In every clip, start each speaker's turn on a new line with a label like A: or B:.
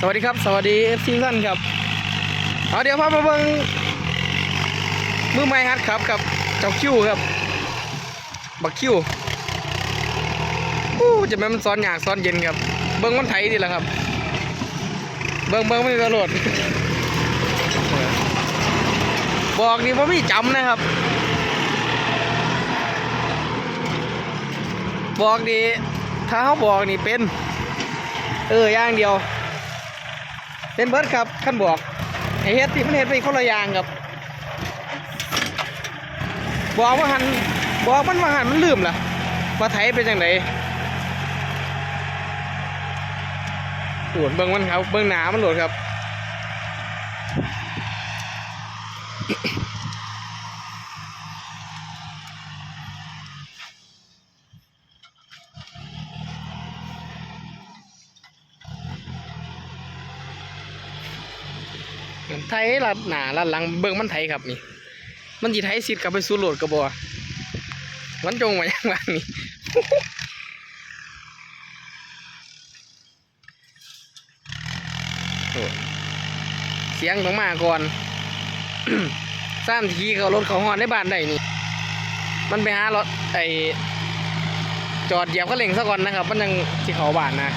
A: สวัสดีครับ สวัสดีเอฟซีท่านครับเอาเดี๋ยวพามาเบิ่งมือไม้ฮัดครับกับเจ้าคิวครับ บักคิวอู้จะแม่มันซ้อนยากซ้อนเย็นครับ เบิ่งมันไถดีละครับ เบิ่งเบิ่งไม่มีตลอดบอกนี่ว่ามีจำนะครับ บอกดีถ้าเขาบอกนี่เป็น เออย่างเดียว เป็นเบิร์ดครับขั้นบอกไอเฮ็ดที่มันเฮ็ดไปคนละอย่างครับ บอกว่าหันบอกมันว่าหันมันลืมล่ะว่าไถเป็นจังไดโหลดเบิ้งมันครับเบิ้งหนามันโหลดครับ ลัดหนาลัดหลังเบิ่งมันไทยครับนี่ มันสิไทยสิทธ์กลับไปสู่โหลดกระบอมันจงมาอย่างว่านี่โอ้เสียงต้องมาก่อนสามทีเขารถเขาหอนในบ้านได้นี่ มันไปหารถไอจอดเหยียบเขาเล่งซะก่อนนะครับ มันยังที่เขาบ้านนะ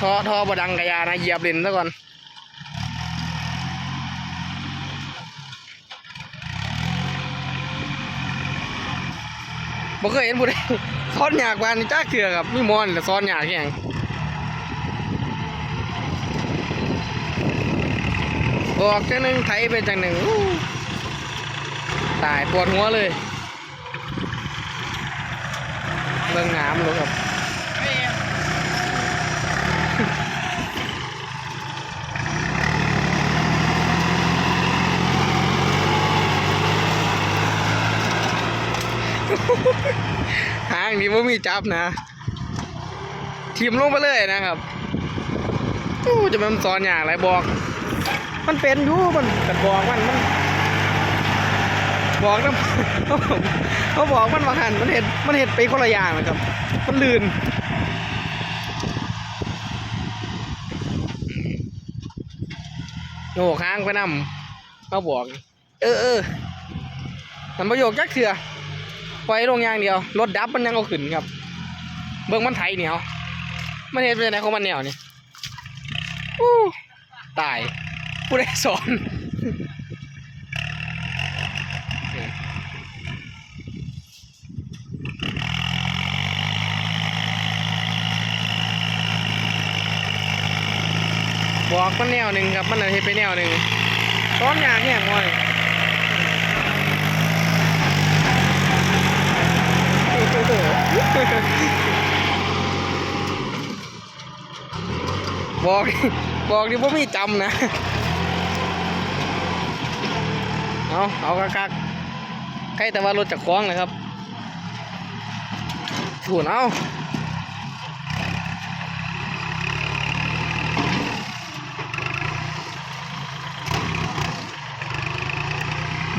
A: ทอทอบดังกระยานะเหยียบเลนซะก่อน บ่เคยเห็นผู้ใดซ้อนหยากกว่านจ้าเถื่อครับมีมอนแต่ซ้อนหยากแค่ยังบอกจังหนึ่งไถไปจังหนึ่งตายปวดหัวเลยเบิ่งน้ำเลยครับหางนี่ว่ามีจับนะทีมลงไปเลยนะครับจะมันสอนอย่างไรบอก มันเป็นอยู่มันแต่บอกมันมัน บอกนะเขาบอกเขาบอกมันว่าหันมันเห็ดมันเห็ดไปคนละอย่างนะครับ มันลื่นโยกค้างไปนำเขาบอก เออเออมันประโยคจักเถื่อ ปล่อยลงอย่างเดียว รถดับมันยังเอาขึ้นครับ เบิ่งมันไถเหนียวมันเห็นเป็นไหนของมันเหนียวนี่อู้ตายผู้ใดสอนบอกมันแนวหนึ่งครับ มันเห็นไปแนวหนึ่งซ้อนยางแห้งง่อย บอกบอกดิว่ามีจำนะ เอาเอาคักๆใครแต่ว่ารถจากคล้องนะครับถูนเอา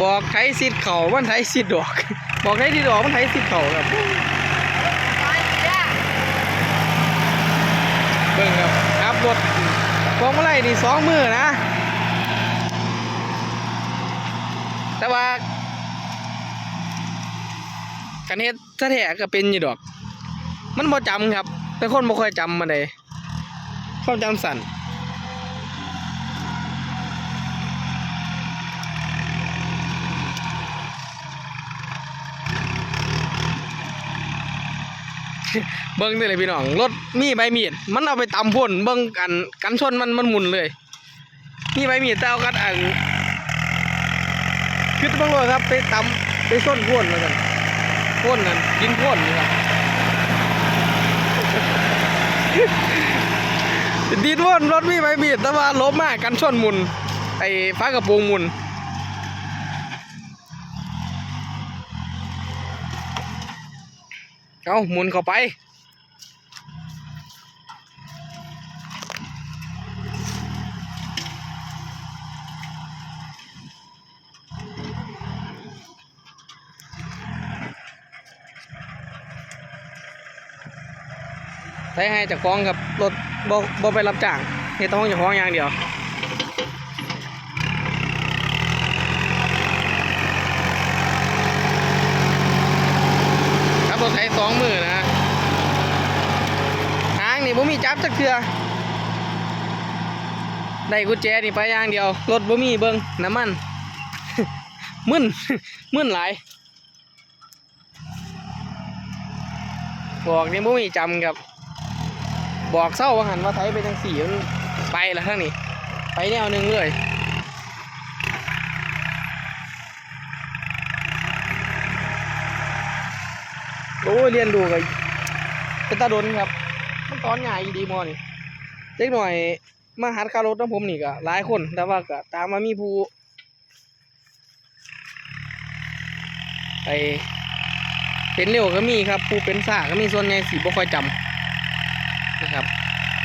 A: บอกไทยสิทธิ์เขามันไทยสิทธิ์ดอก บอกไทยสิทธิ์ดอกมันไทยสิทธิ์เข่าครับเบิ่งครับครับรถพวงมาลัยนี่สองมือนะ แต่ว่ากันเฮ็ดแท้ก็เป็นอยู่ดอก มันบ่จำครับเป็นคนบ่ค่อยจำมาเลยความจำสั่น เบิ้งนี่เลยพี่น้องรถมีใบมีด มันเอาไปตำพ่นเบิ้งกันกันชนมันมันหมุนเลยมีใบมีดแต่เอากันอันคือต้องเลยครับไปตำไปส้นพ่นแล้วกันพ่นนั่นกินพ่นนี่ครับดีดว่นรถมีใบมีดแต่ว่าลบมากกันชนหมุนไอ้ฟ้ากระโปรงหมุน เอาหมุนเข้าไปใช้ให้เจากฟ้าของครับรถบ่บ่ไปรับจ้างเฮ็ดแต้องเจะพ้าของอย่างเดียว ครับรถไถสองมือนะหางนี่บ่มี จับจักเทือได้กุญแจนี่ไปอย่างเดียว รถบ่มีเบิงน้ำมัน มึนมึนหลาย บอกนี่บ่มีจำครับ บอกเศร้าว่าหันว่าไทยไปจังสี่มันไปแล้วทั้งนี้ ไปแนวหนึ่งเลยโอ้ยเรียนดูกับเป็นตาดนครับ มันตอนใหญ่ดีมอนี่เล็กหน่อย มาหัดคารถน้ำผมนี่ก็หลายคนแต่ว่าก็ตามมามีผู้ไปเป็นเร็วก็มีครับผู้เป็นซ่าก็มีส่วนใหญ่สีบ่ค่อยจำนะครับ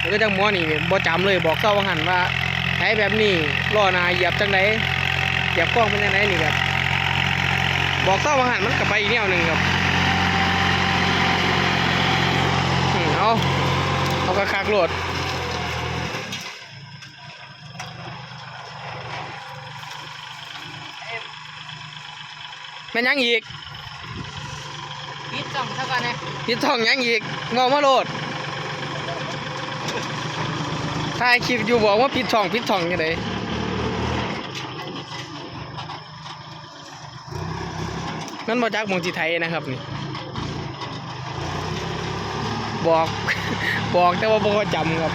A: แล้วก็จังมอนี่บ่จำเลยบอกเศร้าว่าหันว่าใช้แบบนี้ล้อนาเหยียบจังไดเหยียบกล้องเป็นจังไดนี่ครับบอกเศร้าว่าหันมันก็ไปอีกแนวหนึ่งครับอืมเอา เอากระคักโหลดแม่นยังอีก
B: ปิดจ่องเท่ากันนะ
A: พิดทองยังอีกงอมาโหลดถ่ายคลิปอยู่บอกว่าพิดทองพิดทองยังไงนั่นมาจากหมองจีไทยนะครับนี่ บอก บอกแต่ว่าบ่ค่อยจำครับ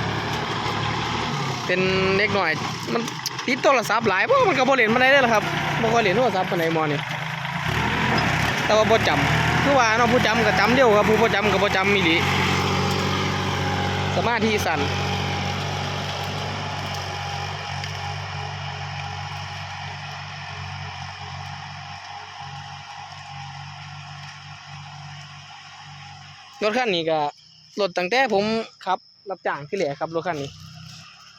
A: เป็นเล็กหน่อย มันติดโทรศัพท์หลายเพราะมันก็บ่เล่นมาได้เลยล่ะครับบ่ค่อยเล่นโทรศัพท์ปานใดมอนี่แต่ว่าบ่จำคือว่าเนาะผู้จำก็จำเดียวครับผู้บ่จำก็บ่จำอีหลีสมาธิสั้นรถคันนี้ก็ รถตั้งแต่ผมขับ รับจ้างที่แหละครับรถคันนี้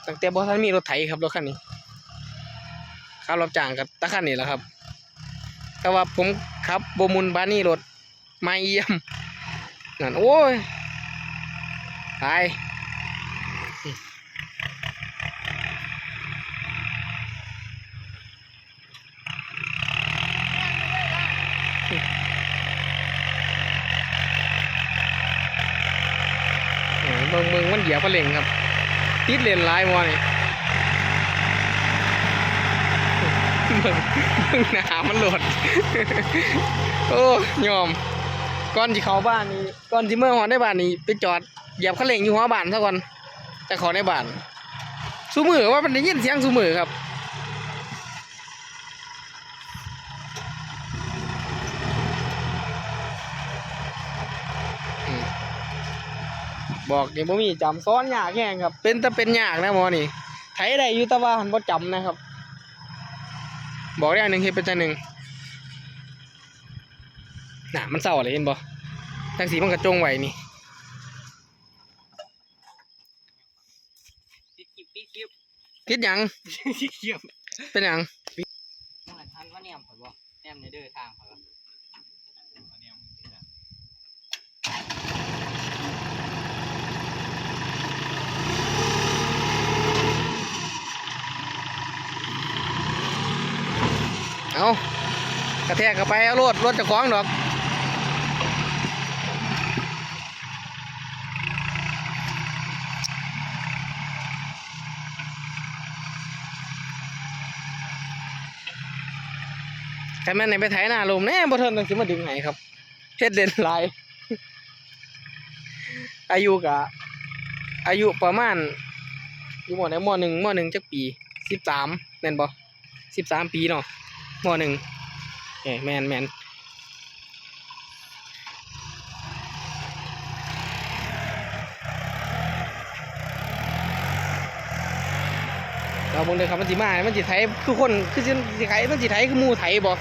A: ตั้งแต่บ่ทันมีรถไถครับรถคันนี้ขับรับจ้างกับตะคันนี้แหละครับ แต่ว่าผมขับโบมุนบานี่รถไม่เยี่ยมนั่นโอ้ยตาย บิ่งเบิ่งมันเหยียบกระเล่งครับติดเลนหลายมอนี่เบิ่งเบิ่งหนามันโหลด โอ้ยอมก่อนที่เขาบ้านนี้ก่อนที่เมื่อหอนได้บ้านนี้ ไปจอดเหยียบคันเล่งอยู่หัวบ้านซะก่อนจะขอในบ้านสูมือว่ามันได้ยินเสียงสูมือครับ บอกนี่บ่มีจำซ้อนยากแห้งครับ เป็นแต่เป็นยากนะหมอนี่ไถได้อยู่แต่ว่าหันบ่จำนะครับ บอกได้อันหนึ่งเฮ็ดเป็นอันหนึ่งน่ะมันเศร้าอะไรเห็นบ่ทั้งสีมันกระจงไว้นี่
B: ปิดคลิปปิดคลิป
A: คิดหยัง
B: ปิดคลิป
A: เป็นหยัง
B: ต้องหันทันว่าเนี่ยผมบอกแนมในเด้อทางเขาครับ
A: เอากระแทกกันไปเอารถรถจะคล้าของดอกแต่แม่นในไปไถหน้าลมแน่บ่เทินต้องสิมาดึงไหครับเฮ็ดเด่นหลาย อายุกะ อายุประมาณอยู่หมดในมอหนึ่งมอหนึ่งจักปีสิบสามแม่นบ่สิบสามปีเนาะ มอหนึ่งเอแมนแมนเราบ่งเลยครับมันสิมา มันสิไถคือคนคือสิสิไถมันสิไถคือมู่ไถบ่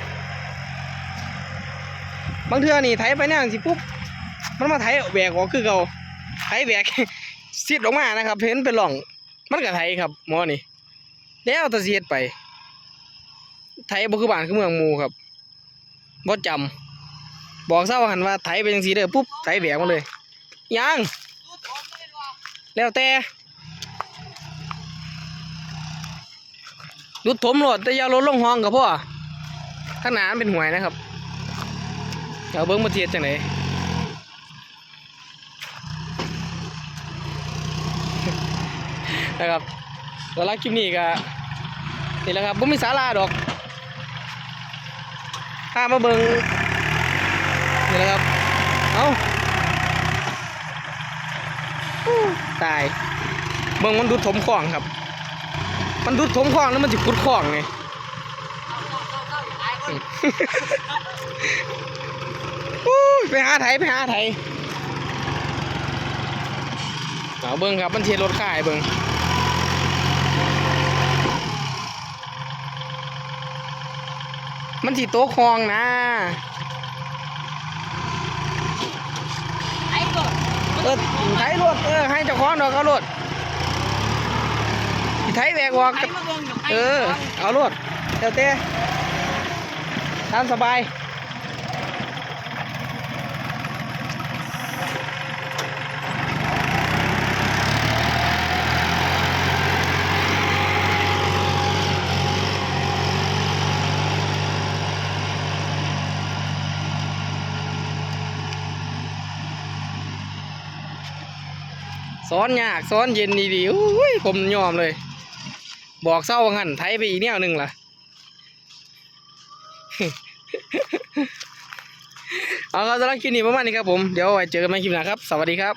A: บางเทื่อนี่ไถไปแนวสิปุ๊บมันมาไถแหวกออกคือเก่าไถแหวกซิดออกมานะครับ เห็นเป็นหล่อง มันก็ไถครับหมอนี่แล้วตะเสียดไป ไถบ่คือบ้านคือเมืองหมูครับบ่จำบอกเศร้าหันว่าไถเป็นจังซี่เด้อปุ๊บไถแหวกมาเลยยังแล้วแต่ดูดถมโหลดแต่ยาลดลงห้องกับพ่อข้างหน้ามันเป็นหวยนะครับเดี๋ยวเบิ้งมาเทียดจังไหนนะครับสำหรับคลิปนี้ก็นี่แหละครับผมมีสาราดอก พามาเบิงนี่แหละครับ เอาตาย เบิงมันดูดถมคลองครับ มันดูดถมคลองแล้วมันจะขุดคลองไงอู้ยไปหาไถไปหาไถเอาเบิ้งครับมันเทียรถข่ายเบิ้ง มันสีโต๊ะคลองนะ
B: ไอ้กด
A: เออไถรถเออให้เจ้าของดอกเอารถสิไถแวกวอก
B: ไอ้มาเบิ่งอยู่ไอ้
A: เออ เอารถเดี๋ยวเต้ตามสบาย ซ้อนยากซ้อนเย็นดีดีอุ้ยผมยอมเลย บอกเศร้าว่างั้นไทยไปอีกแนวหนึ่งล่ะเอาครับสำหรับคลิปนี้ประมาณนี้ครับผม เดี๋ยวไว้เจอกันใหม่คลิปหน้าครับ สวัสดีครับ